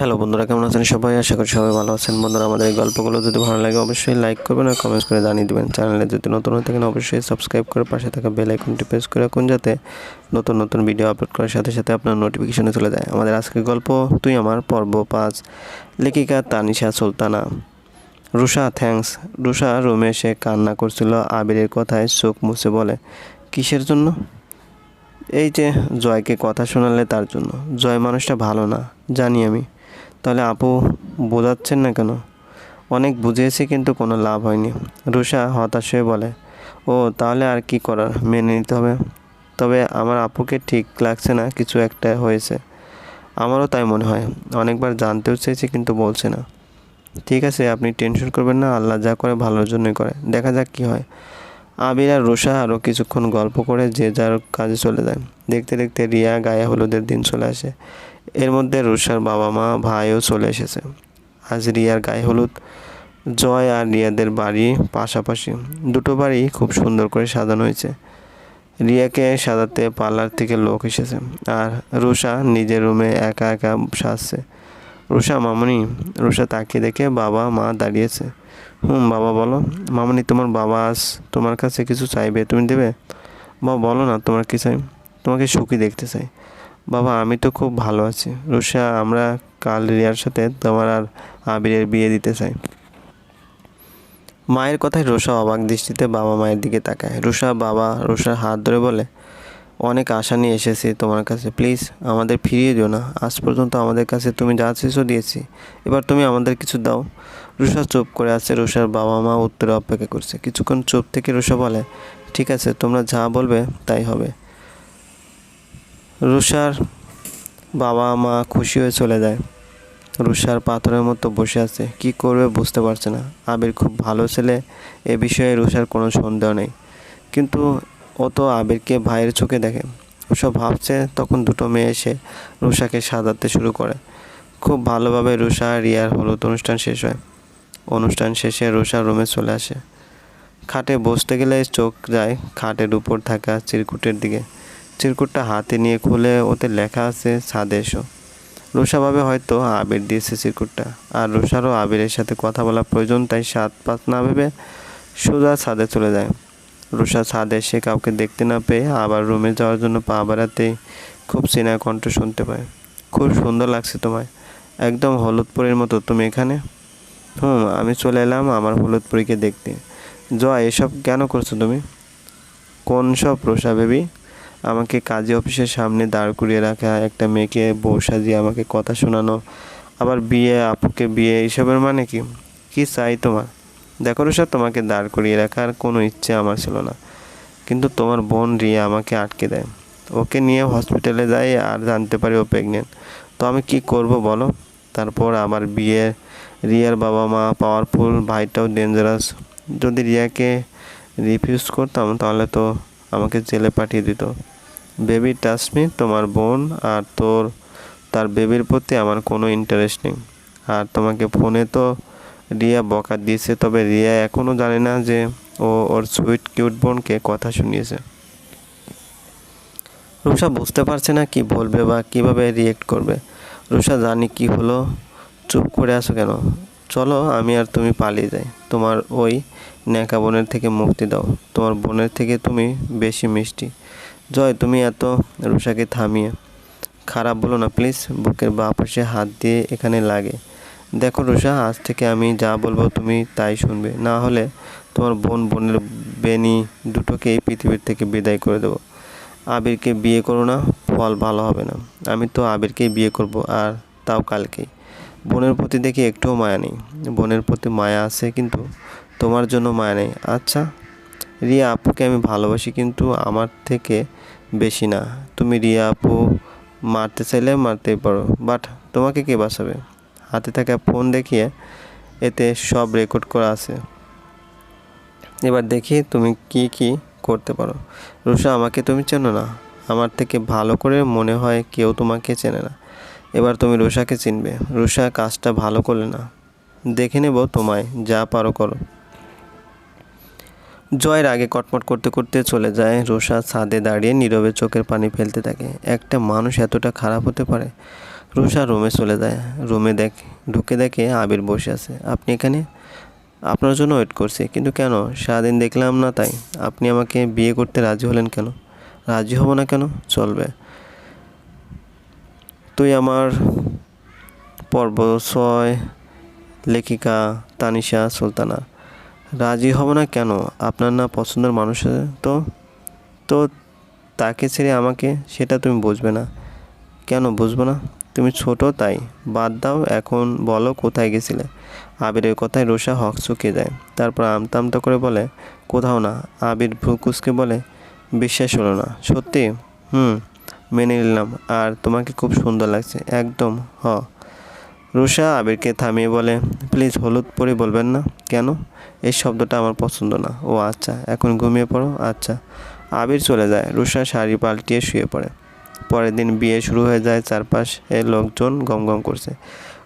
Hello বন্ধুরা, কেমন আছেন সবাই? আশা করি সবাই ভালো আছেন। বন্ধুরা, আমাদের এই গল্পগুলো যদি ভালো লাগে, অবশ্যই লাইক করবেন আর কমেন্টস করে জানিয়ে দেবেন। চ্যানেলে যদি নতুন হয়ে থাকেন, অবশ্যই সাবস্ক্রাইব করে পাশে থাকা বেল আইকনটি প্রেস করে রাখুন, যাতে নতুন নতুন ভিডিও আপলোড করার সাথে সাথে আপনার নোটিফিকেশনে চলে যায়। আমাদের আজকের গল্প, তুই আমার পর্ব পাঁচ। লেখিকা তানিশা সুলতানা। রুষা থ্যাঙ্কস রুষা রুমে এসে কান্না করছিল, আবিরের কথায় চোখ মুছে বলে, কিসের জন্য? এই যে জয়কে কথা শোনালে তার জন্য। জয় মানুষটা ভালো না, জানি আমি। তাহলে আপু বোঝাচ্ছেন না কেন? অনেক বুঝিয়েছি কিন্তু কোনো লাভ হয়নি। রুষা হতাশ হয়ে বলে, ও, তাহলে আর কি করার? মেনে নিতে হবে। তবে আমার আপুকে ঠিক লাগছে না, কিছু একটা হয়েছে। আমারও তাই মনে হয়। অনেকবার জানতেও চেয়েছি কিন্তু বলছে না। ঠিক আছে, আপনি টেনশন করবেন না, আল্লাহ যা করে ভালোর জন্যই করে। দেখা যাক কী হয়। আবির আর রুষা আরও কিছুক্ষণ গল্প করে যে যার কাজে চলে যায়। দেখতে দেখতে রিয়া গায়ে হলুদের দিন চলে আসে। এর মধ্যে রুশার বাবা মা, ভাইও চলে এসেছে। আজ রিয়ার গায়ে হলুদ, জয় আর রিয়াদের বাড়ি পাশাপাশি। দুটো বাড়ি খুব সুন্দর করে সাজানো হয়েছে। রিয়াকে সাজাতে পার্লার থেকে লোক এসেছে আর রুষা নিজের রুমে একা একা সাজছে। রুষা মামনি রুষা তাকিয়ে দেখে বাবা মা দাঁড়িয়েছে। হুম, বাবা বলো, মামনি, তোমার বাবা আজ তোমার কাছে কিছু চাইবে তুমি দেবে? বাবা, বলো না তোমার কি চাই? তোমাকে সুখী দেখতে চাই। বাবা, আমি তো খুব ভালো আছি। রুষা আমরা কাল রিয়ার সাথে তোমার আর আবিরের বিয়ে দিতে চাই। মায়ের কথায় রুষা অবাক দৃষ্টিতে বাবা মায়ের দিকে তাকায়। রুষা বাবা রুষার হাত ধরে বলে, অনেক আশা নিয়ে এসেছি তোমার কাছে। প্লিজ, আমাদের ফিরিয়ে দিও না। আজ পর্যন্ত আমাদের কাছে তুমি যা চেয়েছো দিয়েছি। এবার তুমি আমাদের কিছু দাও। রুষা চুপ করে আছে। রুষার বাবা মা উত্তরে অপেক্ষা করছে। কিছুক্ষণ চুপ থেকে রুষা বলে, ঠিক আছে, তোমরা যা বলবে, তাই হবে। রুষার বাবা মা খুশি হয়ে চলে যায়। রুষার পাথরের মতো বসে আছে। কি করবে বুঝতে পারছে না। আবির খুব ভালো ছেলে। এ বিষয়ে রুষার কোনো সন্দেহ নেই। কিন্তু ও তো আবিরকে ভাইয়ের চোখে দেখে। ওসব ভাবছে তখন দুটো মেয়ে এসে রুষাকে সাজাতে শুরু করে। খুব ভালোভাবে রুষা রিয়ার হলুদ অনুষ্ঠান শেষ হয়। অনুষ্ঠান শেষে রুষা রুমে চলে আসে। খাটে বসতে গেলে চোখ যায়। খাটের উপর থাকা চিরকুটের দিকে। চিরকুটটা হাতে নিয়ে খুলে ওতে লেখা আছে, ছাদে রুষা ভাবে হয়তো আবির দিয়েছে চিরকুটটা। আর রোষারও আবিরের সাথে কথা বলা প্রয়োজন, তাই সাত পাত না ভেবে সোজা ছাদে চলে যায়। রুষা ছাদে এসে কাউকে দেখতে না পেয়ে আবার রুমে যাওয়ার জন্য পা বাড়াতেই খুব চেনা কণ্ঠ শুনতে পায়। খুব সুন্দর লাগছে তোমায়। একদম হলুদপুরের মতো, তুমি এখানে? হুম, আমি চলে এলাম আমার হলুদপুরীকে দেখতে। জয় এসব কেন করছ তুমি? কোন সব রোষা বেবি? আমাকে কাজী অফিসের সামনে দাঁড় করিয়ে রাখা, একটা মেয়েকে বউ সাজিয়ে আমাকে কথা শোনানো, আবার বিয়ে, আপুকে বিয়ে এইসবের মানে কি? কি চাই তোমার? দেখো রোষা তোমাকে দাঁড় করিয়ে রাখার কোনো ইচ্ছে আমার ছিল না। কিন্তু তোমার বোন রিয়া আমাকে আটকে দেয়। ওকে নিয়ে হসপিটালে যাই আর জানতে পারি ও প্রেগনেন্ট তো আমি কি করব বলো? তারপর আমার বিয়ে, রিয়ার বাবা মা পাওয়ারফুল ভাইটাও ডেঞ্জারাস যদি রিয়াকে রিফিউজ করতাম তাহলে তো আমাকে জেলে পাঠিয়ে দিত। বেবি টাচমি তোমার বোন আর তোর, তার বেবির প্রতি আমার কোনো ইন্টারেস্ট নেই। আর তোমাকে ফোনে তো রিয়া বকা দিয়েছে, তবে রিয়া এখনও জানে না যে ও ওর সুইট কিউট বোনকে কথা শুনিয়েছে। রুষা বুঝতে পারছে না কি বলবে বা কীভাবে রিয়েক্ট করবে। রুষা জানি কি হলো? চুপ করে আসো কেন? চলো, আমি আর তুমি পালিয়ে যাই। তোমার ওই ন্যাকা বোনের থেকে মুক্তি দাও। তোমার বোনের থেকে তুমি বেশি মিষ্টি। জয়, তুমি এত রুষাকে থামিয়ে। খারাপ বলো না প্লিজ বুকের বা পাশে হাত দিয়ে এখানে লাগে। দেখো রুষা আজ থেকে আমি যা বলব তুমি তাই শুনবে। না হলে তোমার বোন, বোনের বেনি দুটোকেই পৃথিবীর থেকে বিদায় করে দেবো। আবিরকে বিয়ে করো না, ফল ভালো হবে না। আমি তো আবিরকেই বিয়ে করব, আর তাও কালকেই। বোনের প্রতি দেখি একটুও মায়া নেই। বোনের প্রতি মায়া আছে কিন্তু তোমার জন্য মায়া নেই। আচ্ছা রিয়া আপুকে আমি ভালোবাসি কিন্তু আমার থেকে বেশি না। তুমি রিয়া আপু মারতে চাইলে মারতেই পারো বাট তোমাকে কে বাঁচাবে? হাতে থাকা ফোন দেখিয়ে এতে সব রেকর্ড করা আছে। এবার দেখি তুমি কি কি করতে পারো। রুষা আমাকে তুমি চেনো না। আমার থেকে ভালো করে মনে হয় কেউ তোমাকে চেনে না। এবার তুমি রুষাকে চিনবে। রুষা কাজটা ভালো করলে না। দেখে নেব তোমায়, যা পারো করো। জয়ের আগে কটমট করতে করতে চলে যায়। রোষা ছাদে দাঁড়িয়ে নীরবে চোখের পানি ফেলতে থাকে। একটা মানুষ এতটা খারাপ হতে পারে? রুষা রুমে চলে যায়। রুমে দেখ, ঢুকে দেখে আবির বসে আছে। আপনি এখানে? আপনার জন্য ওয়েট করছি। কিন্তু কেন? সারাদিন দেখলাম না তাই। আপনি আমাকে বিয়ে করতে রাজি হলেন কেন? রাজি হব না কেন? চলবে। তুই আমার পর্ব ছয় লেখিকা তানিশা সুলতানা। রাজি হব না কেন? আপনার না পছন্দের মানুষ আছে? তো? তো তাকে ছেড়ে আমাকে, সেটা তুমি বুঝবে না। কেন বুঝব না? তুমি ছোট তাই। বাদ দাও, এখন বলো কোথায় গেছিলে। আবিরের কথায় রোষা হক চুকে যায় তারপর আমতা আমতা করে বলে, কোথাও না। আবির ভ্রুকুসকে বলে, বিশ্বাস হলো না। সত্যি? হুম। মেনে নিলাম। আর তোমাকে খুব সুন্দর লাগছে। একদম, হ। রুষা আবিরকে থামিয়ে বলে, প্লিজ হলুদ পরে বলবেন না? কেন? এই শব্দটা আমার পছন্দ না। ও আচ্ছা এখন ঘুমিয়ে পড়ো? আচ্ছা। আবির চলে যায়। রুষা শাড়ি পাল্টিয়ে শুয়ে পড়ে। পরের দিন বিয়ে শুরু হয়ে যায় চারপাশে লোকজন গম গম করছে।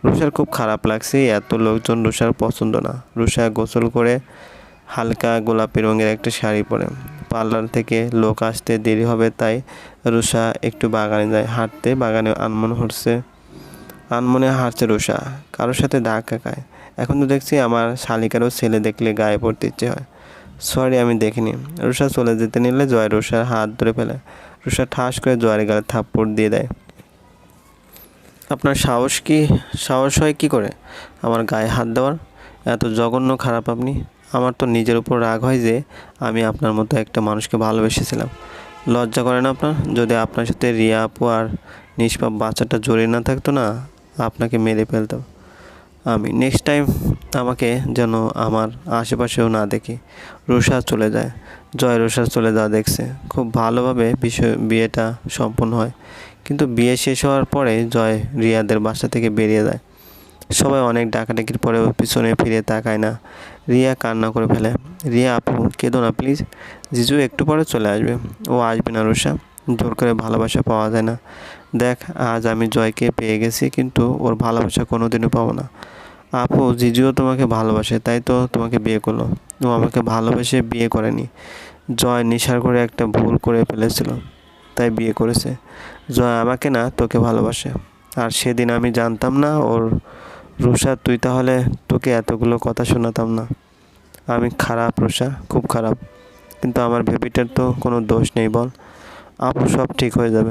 রুষার খুব খারাপ লাগছে, এত লোকজন রুষার পছন্দ না। রুষা গোসল করে হালকা গোলাপি রঙের একটা শাড়ি পরে। পার্লার থেকে লোক আসতে দেরি হবে, তাই রুষা একটু বাগানে যায়। হাঁটতে বাগানে আনমন হচ্ছে আনমনে হাঁটছে রুষা কারোর সাথে ধাক্কা খায়। এখন তো দেখছি আমার শালিকারও ছেলে দেখলে গায়ে পড়তে ইচ্ছে হয়। সরি আমি দেখিনি। রুষা চলে যেতে নিলে জয় রুষার হাত ধরে ফেলে। রুষা ঠাস করে জয়ের গালে থাপ্পড় দিয়ে দেয়। আপনার সাহস কি? সাহস হয় কি করে? আমার গায়ে হাত দেওয়ার? এত জঘন্য খারাপ আপনি। আমার তো নিজের উপর রাগ হয় যে আমি আপনার মতো একটা মানুষকে ভালোবেসেছিলাম। লজ্জা করে না আপনার? যদি আপনার সাথে রিয়া আপু আর নিষ্পাপ বাচ্চাটা জড়িয়ে না থাকতো না, আপনাকে মেরে ফেলতাম। আমি নেক্সট টাইম আমাকে যেন আমার আশেপাশেও না দেখি রুষা চলে যায়। জয় রুষা চলে যাওয়া দেখছে। খুব ভালোভাবে বিষয়, বিয়েটা সম্পন্ন হয়। কিন্তু বিয়ে শেষ হওয়ার পরে জয় রিয়াদের বাসা থেকে বেরিয়ে যায়। সবাই অনেক ডাকাডাকির পরেও পিছনে ফিরে তাকায় না। রিয়া কান্না করে ফেলে। রিয়া, আপু, কেঁদো না প্লিজ জিজু একটু পরে চলে আসবে। ও আসবে না রুষা জোর করে ভালোবাসা পাওয়া যায় না। দেখ, আজ আমি জয়কে পেয়ে গেছি, কিন্তু ওর ভালোবাসা কোনোদিনও পাবো না। আপু, জিজুও তোমাকে ভালোবাসে, তাই তো তোমাকে বিয়ে করল। ও আমাকে ভালোবেসে বিয়ে করেনি। জয় নেশার করে একটা ভুল করে ফেলেছিল, তাই বিয়ে করেছে। জয় আমাকে না, তোকে ভালোবাসে। আর সেদিন আমি জানতাম না ওর রুষা তুই তাহলে তোকে এতগুলো কথা শোনাতাম না। আমি খারাপ রুষা খুব খারাপ। কিন্তু আমার বেবিটার তো কোনো দোষ নেই, বল। আপু, সব ঠিক হয়ে যাবে।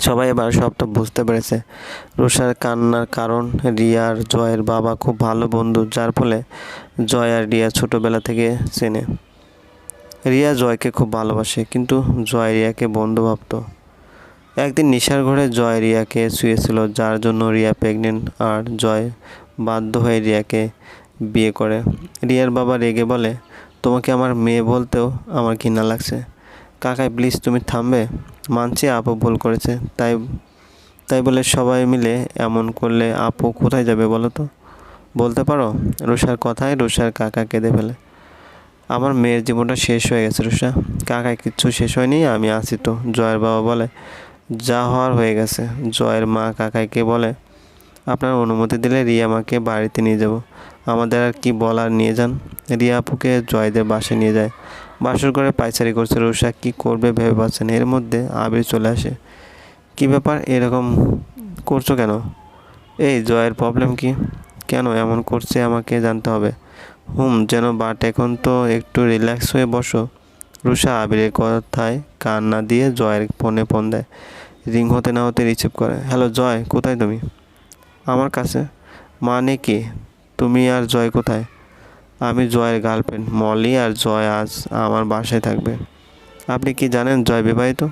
সবাই এবার সব তো বুঝতে পেরেছে। রুষার কান্নার কারণ রিয়া আর জয়ের বাবা খুব ভালো বন্ধু, যার ফলে জয় আর রিয়া ছোটোবেলা থেকে চেনে। রিয়া জয়কে খুব ভালোবাসে, কিন্তু জয় রিয়াকে বন্ধু ভাবতো। একদিন নিশার ঘরে জয় রিয়াকে শুয়েছিল, যার জন্য রিয়া প্রেগনেন্ট আর জয় বাধ্য হয়ে রিয়াকে বিয়ে করে। রিয়ার বাবা রেগে বলে, তোমাকে আমার মেয়ে বলতেও আমার ঘৃণা লাগছে। কাকাই প্লিজ তুমি থামবে? মানছি আপু ভুল করেছে। তাই তাই বলে সবাই মিলে এমন করলে আপু কোথায় যাবে বলো তো? বলতে পারো? রুষার কথায় রুষার কাকা কেঁদে ফেলে। আমার মেয়ের জীবনটা শেষ হয়ে গেছে রুষা কাকায় কিচ্ছু শেষ হয়নি, আমি আছি তো। জয়ের বাবা বলে যা হওয়ার হয়ে গেছে। জয়ের মা কাকাইকে বলে, আপনার অনুমতি দিলে রিয়া মাকে বাড়িতে নিয়ে যাব। আমাদের আর কি বলার, নিয়ে যান। রিয়া আপুকে জয়দের বাসে নিয়ে যায়। বাসর করে পাইচারি করছে রুষা কি করবে ভেবে পাচ্ছেন এর মধ্যে আবির চলে আসে, কি ব্যাপার? এরকম করছ কেন? এই, জয়ের প্রবলেম কি? কেন? এমন করছে আমাকে জানতে হবে। হুম, যেন বাট এখন তো একটু রিল্যাক্স হয়ে বসো। রুষা আবিরের কথায় কান না দিয়ে জয়ের ফোনে ফোন দেয়। রিং হতে না হতে রিসিভ করে, হ্যালো, জয়, কোথায় তুমি? আমার কাছে। মানে কি? তুমি আর জয় কোথায়? আমি জয়ের গার্লফ্রেন্ড, মলি, আর জয় আজ আমার বাসায় থাকবে। আপনি কি জানেন জয় বিবাহিত?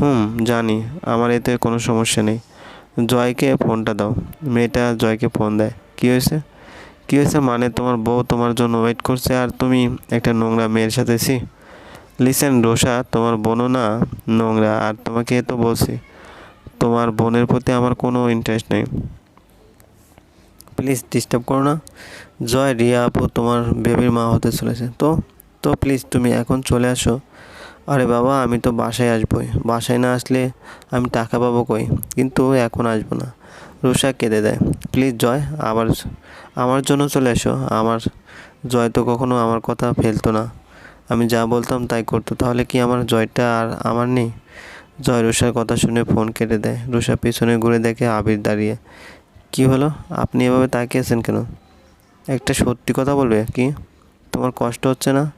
হুম, জানি। আমার এতে কোনো সমস্যা নেই। জয়কে ফোনটা দাও। মেয়েটা জয়কে ফোন দেয়, কী হয়েছে? কী হয়েছে মানে তোমার বউ তোমার জন্য ওয়েট করছে, আর তুমি একটা নোংরা মেয়ের সাথে লিসেন রোসা তোমার বোনও না নোংরা, আর তোমাকে তো বলছি, তোমার বোনের প্রতি আমার কোনো ইন্টারেস্ট নেই। প্লিজ ডিস্টার্ব করো না। জয়, রিয়া, আপু, তোমার বেবির মা হতে চলেছে। তো তো প্লিজ তুমি এখন চলে আসো। আরে বাবা, আমি তো বাসায় আসবোই। বাসায় না আসলে আমি টাকা পাবো কই? কিন্তু এখন আসব না। রুষা কেঁদে দেয়। প্লিজ জয়, আবার, আমার জন্য চলে এসো। আমার, জয় তো কখনো আমার কথা ফেলতো না। আমি যা বলতাম তাই করতো। তাহলে কি আমার জয়টা আর আমার নেই? জয় রুষার কথা শুনে ফোন কেটে দেয়। রুষা পিছনে ঘুরে দেখে আবির দাঁড়িয়ে। কি হলো? আপনি এভাবে তাকিয়েছেন কেন? একটা সত্যি কথা বলবে কি? তোমার কষ্ট হচ্ছে না?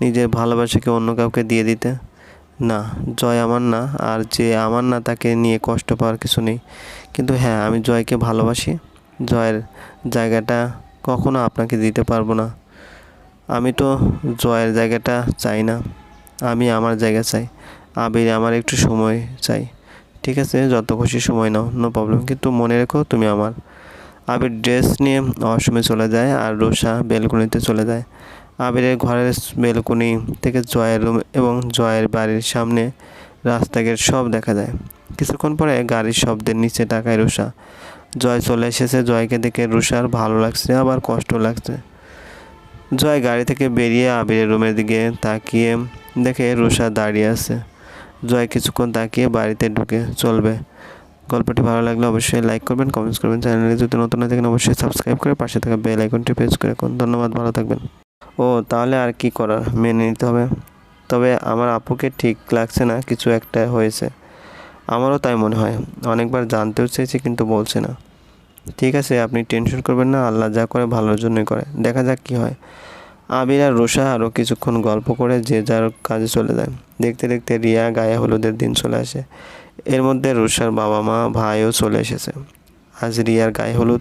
নিজের ভালোবাসাকে অন্য কাউকে দিয়ে দিতে? না, জয় আমার না, আর যে আমার না তাকে নিয়ে কষ্ট পাওয়ার কিছু নেই। কিন্তু হ্যাঁ আমি জয়কে ভালোবাসি। জয়ের জায়গাটা কখনো আপনাকে দিতে পারব না। আমি তো জয়ের জায়গাটা চাই না, আমি আমার জায়গা চাই। আবির, আমার একটু সময় চাই। ঠিক আছে, যত খুশি সময় নাও নো প্রবলেম কিন্তু মনে রেখো, তুমি আমার। আবির ড্রেস নিয়ে অসময়ে চলে যায় আর রোষা বেলকুনিতে চলে যায়। আবিরের ঘরের বেলকুনি থেকে জয়ের রুম এবং জয়ের বাড়ির সামনে রাস্তাঘাট সব দেখা যায়। কিছুক্ষণ পরে গাড়ির শব্দের নিচে তাকায় রুষা জয় চলে এসেছে, জয়কে দেখে রুষার ভালো লাগছে, আবার কষ্ট লাগছে। জয় গাড়ি থেকে বেরিয়ে আবিরের রুমের দিকে তাকিয়ে দেখে রুষা দাঁড়িয়ে আছে। জয় কিছুক্ষণ তাকিয়ে বাড়িতে ঢুকে চলবে। গল্পটি ভালো লাগলে অবশ্যই লাইক করবেন কমেন্টস করবেন চ্যানেলে যদি নতুন হয়ে থাকেন অবশ্যই সাবস্ক্রাইব করে পাশে থাকা বেল আইকনটি প্রেস করে রাখুন। ধন্যবাদ, ভালো থাকবেন। ও, তাহলে আর কি করার? মেনে নিতে হবে। তবে আমার আপুকে ঠিক লাগছে না, কিছু একটা হয়েছে। আমারও তাই মনে হয়। অনেকবার জানতেও চেয়েছি, কিন্তু বলছে না। ঠিক আছে, আপনি টেনশন করবেন না, আল্লাহ যা করে ভালোর জন্যই করে। দেখা যাক কি হয়। আবির আর রোষা আরও কিছুক্ষণ গল্প করে যে যার কাজে চলে যায়। দেখতে দেখতে রিয়া গায়ে হলুদের দিন চলে আসে। এর মধ্যে রুষার বাবা মা, ভাইও চলে এসেছে। আজ রিয়ার গায়ে হলুদ,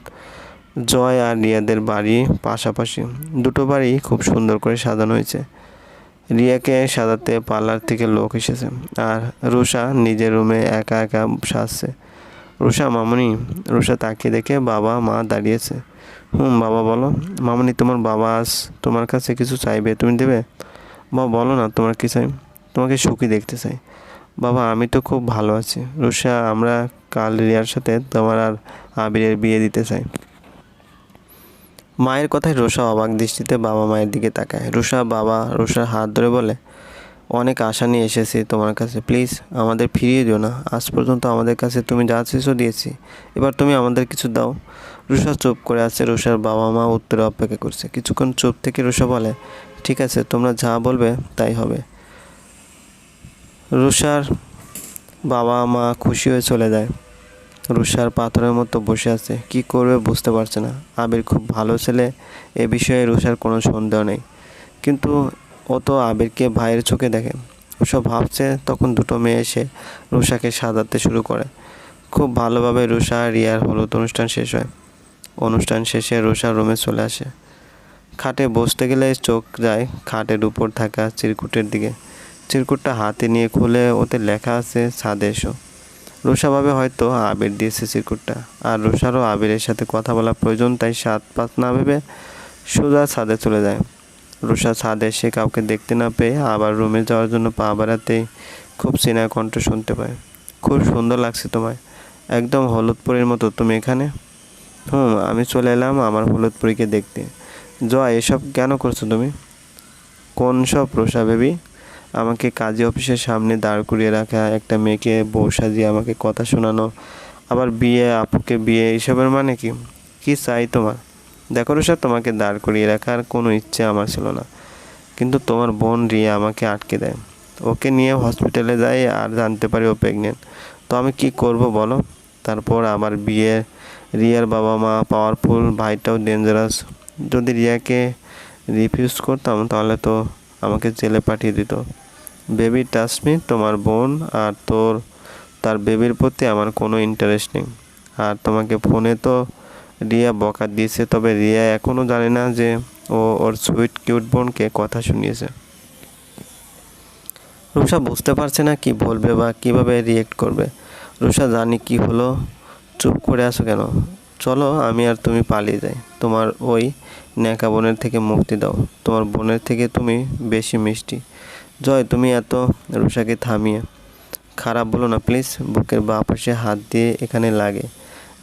জয় আর রিয়াদের বাড়ি পাশাপাশি। দুটো বাড়ি খুব সুন্দর করে সাজানো হয়েছে। রিয়াকে সাজাতে পার্লার থেকে লোক এসেছে। আর রুষা নিজের রুমে একা একা সাজছে। রুষা মামনি রুষা তাকিয়ে দেখে বাবা, মা দাঁড়িয়েছে। হুম, বাবা বলো, মামনি, তোমার বাবা আস তোমার কাছে কিছু চাইবে, তুমি দেবে? বাবা বলো না, তোমার কি চাই? তোমাকে সুখী দেখতে চাই। বাবা, আমি তো খুব ভালো আছি। রুষা আমরা কাল রিয়ার সাথে তোমার আর আবিরের বিয়ে দিতে চাই। মায়ের কথায় রুষা অবাক দৃষ্টিতে বাবা মায়ের দিকে তাকায়। রুষা বাবা রুষার হাত ধরে বলে অনেক আশা নিয়ে এসেছি তোমার কাছে। প্লিজ আমাদের ফিরিয়ে দিও না। আজ পর্যন্ত আমাদের কাছে তুমি যা চেয়েছো দিয়েছি। এবার তুমি আমাদের কিছু দাও। রুষা চুপ করে আছে। রুষার বাবা মা উত্তরে অপেক্ষা করছে। কিছুক্ষণ চুপ থেকে রুষা বলে, ঠিক আছে, তোমরা যা বলবে তাই হবে। রুষার বাবা মা খুশি হয়ে চলে যায়। রুষার পাথরের মতো বসে আছে। কি করবে বুঝতে পারছে না। আবির খুব ভালো ছেলে। এ বিষয়ে রুষার কোনো সন্দেহ নেই। কিন্তু ও তো আবিরকে ভাইয়ের চোখে দেখে। ওসব ভাবছে তখন দুটো মেয়ে এসে রুষাকে সাজাতে শুরু করে। খুব ভালোভাবে রুষা রিয়ার হলুদ অনুষ্ঠান শেষ হয়। অনুষ্ঠান শেষে রুষা রুমে চলে আসে। খাটে বসতে গেলে চোখ যায় খাটের উপর থাকা চিরকুটের দিকে। চিরকুটটা হাতে নিয়ে খুলে ওতে লেখা আছে ছাদে এসো। রুষা ভাবে হয়তো আবির দিয়েছে চিরকুটটা। আর রুষারও আবিরের সাথে কথা বলা প্রয়োজন, তাই সাত পাত না ভেবে সোজা ছাদে চলে যায়। রুষা ছাদে এসে কাউকে দেখতে না পেয়ে আবার রুমে যাওয়ার জন্য পা বাড়াতে খুব চেনা কণ্ঠ শুনতে পায়। খুব সুন্দর লাগছে তোমায়। একদম হলুদপুরের মতো, তুমি এখানে? হুম, আমি চলে এলাম আমার হলুদপুরীকে দেখতে। জয়, এসব কেন করছ তুমি? কোন সব রোষা বেবি? আমাকে কাজী অফিসের সামনে দাঁড় করিয়ে রাখা, একটা মেয়েকে বউ সাজিয়ে আমাকে কথা শোনানো, আবার বিয়ে, আপুকে বিয়ে, এসবের মানে কি? কি চাই তোমার? দেখো রোষা তোমাকে দাঁড় করিয়ে রাখার কোনো ইচ্ছে আমার ছিল না। কিন্তু তোমার বোন রিয়া আমাকে আটকে দেয়। ওকে নিয়ে হসপিটালে যাই আর জানতে পারি ও প্রেগনেন্ট তো আমি কি করব বলো? তারপর আমার বিয়ে, রিয়ার বাবা মা পাওয়ারফুল ভাইটাও ডেঞ্জারাস যদি রিয়াকে রিফিউজ করতাম, তাহলে তো আমাকে জেলে পাঠিয়ে দিত। বেবি টাসমি তোমার বোন আর তোর, তার বেবির প্রতি আমার কোনো ইন্টারেস্ট নেই। আর তোমাকে ফোনে তো রিয়া বকা দিয়েছে, তবে রিয়া এখনও জানে না যে ও ওর সুইট, কিউট বোনকে কথা শুনিয়েছে। রুষা বুঝতে পারছে না কি বলবে বা কীভাবে রিয়েক্ট করবে। রুষা জানি কি হলো? চুপ করে আসো কেন? চলো, আমি আর তুমি পালিয়ে যাই। তোমার ওই ন্যাকা বোনের থেকে মুক্তি দাও। তোমার বোনের থেকে তুমি বেশি মিষ্টি। জয়, তুমি এত রুষাকে থামিয়ে। খারাপ বলো না প্লিজ বুকের বা পাশে হাত দিয়ে এখানে লাগে।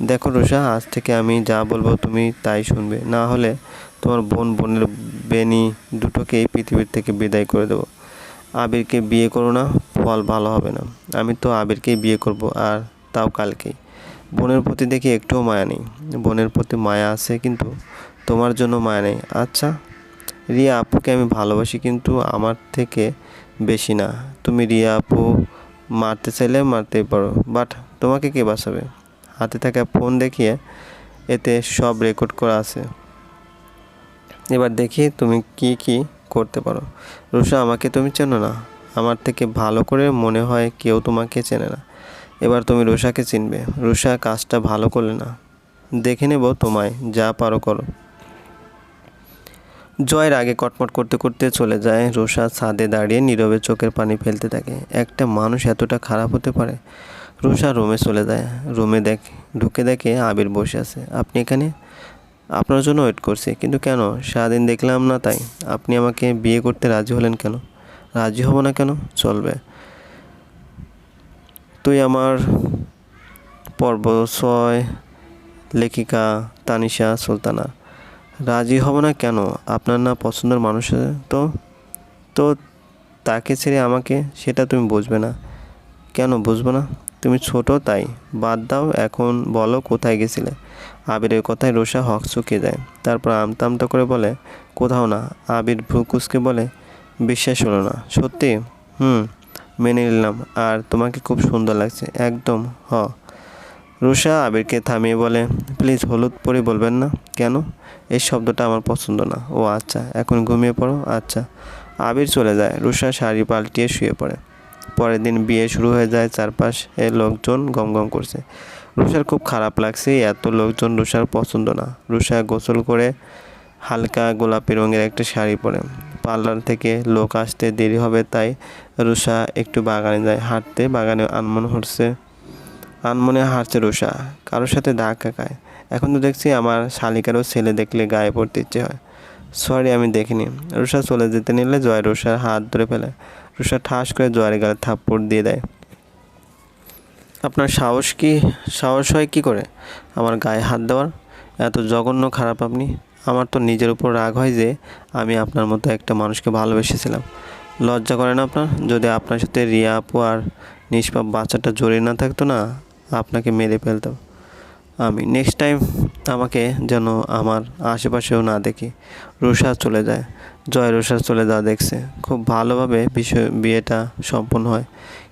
দেখো রুষা আজ থেকে আমি যা বলব তুমি তাই শুনবে। না হলে তোমার বোন, বোনের বেনি দুটোকেই পৃথিবীর থেকে বিদায় করে দেবো। আবিরকে বিয়ে করো না, ফল ভালো হবে না। আমি তো আবিরকেই বিয়ে করব, আর তাও কালকেই। বোনের প্রতি দেখি একটুও মায়া নেই। বোনের প্রতি মায়া আছে কিন্তু তোমার জন্য মায়া নেই। আচ্ছা রিয়া আপুকে আমি ভালোবাসি কিন্তু আমার থেকে বেশি না। তুমি রিয়া আপু মারতে চাইলে মারতেই পারো, বাট তোমাকে কে বাঁচাবে? হাতে থাকা ফোন দেখিয়ে এতে সব রেকর্ড করা আছে। এবার দেখি তুমি কি কি করতে পারো। রুষা আমাকে তুমি চেনো না। আমার থেকে ভালো করে মনে হয় কেউ তোমাকে চেনে না। এবার তুমি রুষাকে চিনবে। রুষা কাজটা ভালো করলে না। দেখে নেব তোমায়, যা পারো করো। জয়ের আগে কটমট করতে করতে চলে যায়। রোষা ছাদে দাঁড়িয়ে নীরবে চোখের পানি ফেলতে থাকে। একটা মানুষ এতটা খারাপ হতে পারে? রোষা রুমে চলে যায়। রুমে দেখ, ঢুকে দেখে আবির বসে আছে। আপনি এখানে? আপনার জন্য ওয়েট করছি, কিন্তু কেন? সারাদিন দেখলাম না তাই। আপনি আমাকে বিয়ে করতে রাজি হলেন কেন? রাজি হব না কেন? চলবে। তুই আমার পর্ব ছয় লেখিকা তানিশা সুলতানা। রাজি হব না কেন? আপনার না পছন্দের মানুষ? তো? তো তাকে ছেড়ে আমাকে? সেটা তুমি বুঝবে না। কেন বুঝব না? তুমি ছোট তাই বাদ দাও, এখন বলো কোথায় গেছিলে। আবিরের কথায় রোষা হক চুকে যায় তারপর আমতা আমতা করে বলে, কোথাও না। আবির ভ্রুকুসকে বলে, বিশ্বাস হলো না। সত্যি? হুম, মেনে নিলাম। আর তোমাকে খুব সুন্দর লাগছে। একদম, হ। রুষা আবিরকে থামিয়ে বলে, প্লিজ হলুদ পরে বলবেন না। কেন? এই শব্দটা আমার পছন্দ না। ও আচ্ছা এখন ঘুমিয়ে পড়ো? আচ্ছা। আবির চলে যায়। রুষা শাড়ি পাল্টিয়ে শুয়ে পড়ে। পরের দিন বিয়ে শুরু হয়ে যায়, চারপাশে লোকজন গম গম করছে। রুষার খুব খারাপ লাগছে, এত লোকজন রুষার পছন্দ না। রুষা গোসল করে হালকা গোলাপি রঙের একটা শাড়ি পরে। পার্লার থেকে লোক আসতে দেরি হবে, তাই রুষা একটু বাগানে যায়। হাঁটতে বাগানে আনমন হচ্ছে, আনমনে হাঁটছে রুষা কারোর সাথে ধাক্কা খায়। এখন তো দেখছি আমার শালিকারও ছেলে দেখলে গায়ে পড়তে ইচ্ছে হয়। সরি আমি দেখিনি। রুষা চলে যেতে নিলে জয় রুষার হাত ধরে ফেলে। রুষা ঠাস করে জয়ের গালে থাপ্পড় দিয়ে দেয়। আপনার সাহস কি? সাহস হয় কি করে? আমার গায়ে হাত দেওয়ার? এত জঘন্য খারাপ আপনি। আমার তো নিজের উপর রাগ হয় যে আমি আপনার মতো একটা মানুষকে ভালোবেসেছিলাম। লজ্জা করে না আপনার? যদি আপনার সাথে রিয়া আপু আর নিষ্পাপ বাচ্চাটা জড়িয়ে না থাকতো না, আপনাকে মেরে ফেলতাম আমি নেক্সট টাইম আমাকে যেন আমার আশেপাশেও না দেখি, রুষা চলে যায়। জয় রুষা চলে যাওয়া দেখছে। খুব ভালোভাবে বিষয় বিয়েটা সম্পন্ন হয়।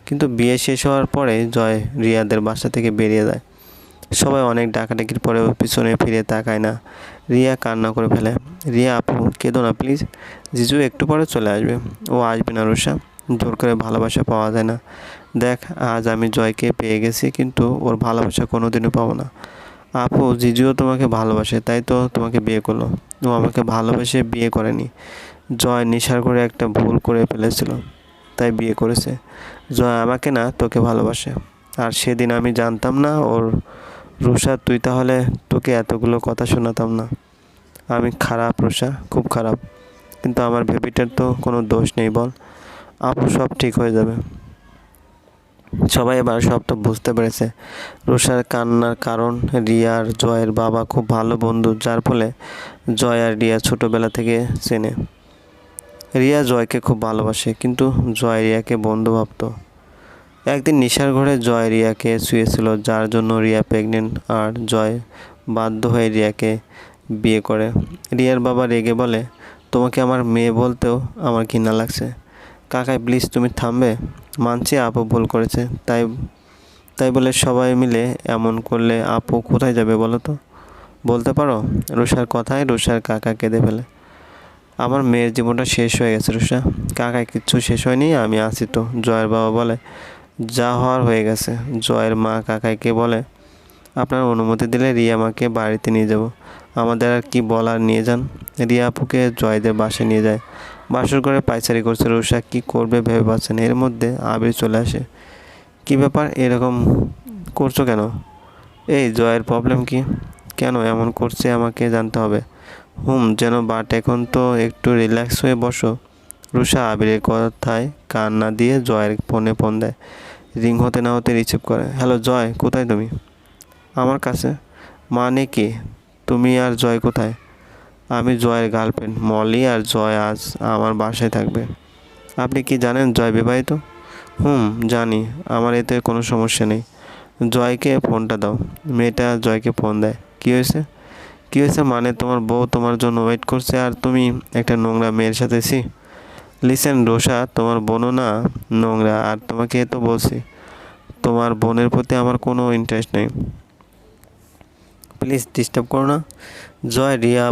কিন্তু বিয়ে শেষ হওয়ার পরে জয় রিয়াদের বাসা থেকে বেরিয়ে যায়। সবাই অনেক ডাকাডাকির পরেও পিছনে ফিরে তাকায় না। রিয়া কান্না করে ফেলে, রিয়া আপু, কেঁদো না প্লিজ। জিজু একটু পরে চলে আসবে। ও আসবে না রুষা জোর করে ভালোবাসা পাওয়া যায় না। দেখ, আজ আমি জয়কে পেয়ে গেছি, কিন্তু ওর ভালোবাসা কোনোদিনও পাবো না। আপু, জিজুও তোমাকে ভালোবাসে, তাই তো তোমাকে বিয়ে করল। ও আমাকে ভালোবেসে বিয়ে করেনি। জয় নেশার করে একটা ভুল করে ফেলেছিল, তাই বিয়ে করেছে। জয় আমাকে না, তোকে ভালোবাসে। আর সেদিন আমি জানতাম না, ওর রুষা, তুই তাহলে তোকে এতগুলো কথা শোনাতাম না। আমি খারাপ রুষা, খুব খারাপ। কিন্তু আমার বেবিটার তো কোনো দোষ নেই বল। আপু সব ঠিক হয়ে যাবে। সবাই এবার সবটা বুঝতে পেরেছে। রুষার কান্নার কারণ রিয়া আর জয়ের বাবা খুব ভালো বন্ধু, যার ফলে জয় আর রিয়া ছোটোবেলা থেকে চেনে। রিয়া জয়কে খুব ভালোবাসে, কিন্তু জয় রিয়াকে বন্ধু ভাবতো। একদিন নিশার ঘরে জয় রিয়াকে শুয়েছিল, যার জন্য রিয়া প্রেগনেন্ট আর জয় বাধ্য হয়ে রিয়াকে বিয়ে করে। রিয়ার বাবা রেগে বলে, তোমাকে আমার মেয়ে বলতেও আমার ঘৃণা লাগছে। কাকাই প্লিজ তুমি থামবে। মানছি আপু ভুল করেছে, তাই তাই বলে সবাই মিলে এমন করলে আপু কোথায় যাবে বলো তো? বলতে পারো? রুষার কথায় রুষার কাকা কেঁদে ফেলে। আমার মেয়ের জীবনটা শেষ হয়ে গেছে রুষা কাকায় কিচ্ছু শেষ হয়নি, আমি আছি তো, জয়ের বাবা বলে। যা হওয়ার হয়ে গেছে, জয়ের মা কাকাইকে বলে। আপনার অনুমতি দিলে রিয়া মাকে বাড়িতে নিয়ে যাব। আমাদের আর কি বলার, নিয়ে যান। রিয়া আপুকে জয়দের বাসে নিয়ে যায়। বাসর করে পাইচারি করছে রুষা কি করবে ভেবে পাচ্ছেন এর মধ্যে আবির চলে আসে। কি ব্যাপার? এরকম করছ কেন? এই জয়ের প্রবলেম কি? কেন এমন করছে আমাকে জানতে হবে। হুম, যেন বাট এখন তো একটু রিল্যাক্স হয়ে বসো। রুষা আবিরের কথায় কান না দিয়ে জয়ের ফোনে ফোন দেয়। রিং হতে না হতে রিসিভ করে। হ্যালো জয়, কোথায় তুমি? আমার কাছে। মানে কি? তুমি আর জয় কোথায়? আমি জয়ের গার্লফ্রেন্ড মলি আর জয় আজ আমার বাসায় থাকবে। আপনি কি জানেন জয় বিবাহিত? হুম, জানি। আমার এতে কোনো সমস্যা নেই। জয়কে ফোনটা দাও। মেয়েটা জয়কে ফোন দেয়। কী হয়েছে? কী হয়েছে মানে তোমার বউ তোমার জন্য ওয়েট করছে আর তুমি একটা নোংরা মেয়ের সাথে ছি। লিসেন রোষা তোমার বোনও না নোংরা আর তোমাকে এ তো বলছি, তোমার বোনের প্রতি আমার কোনো ইন্টারেস্ট নেই। প্লিজ ডিস্টার্ব করো না। জয়, রিয়া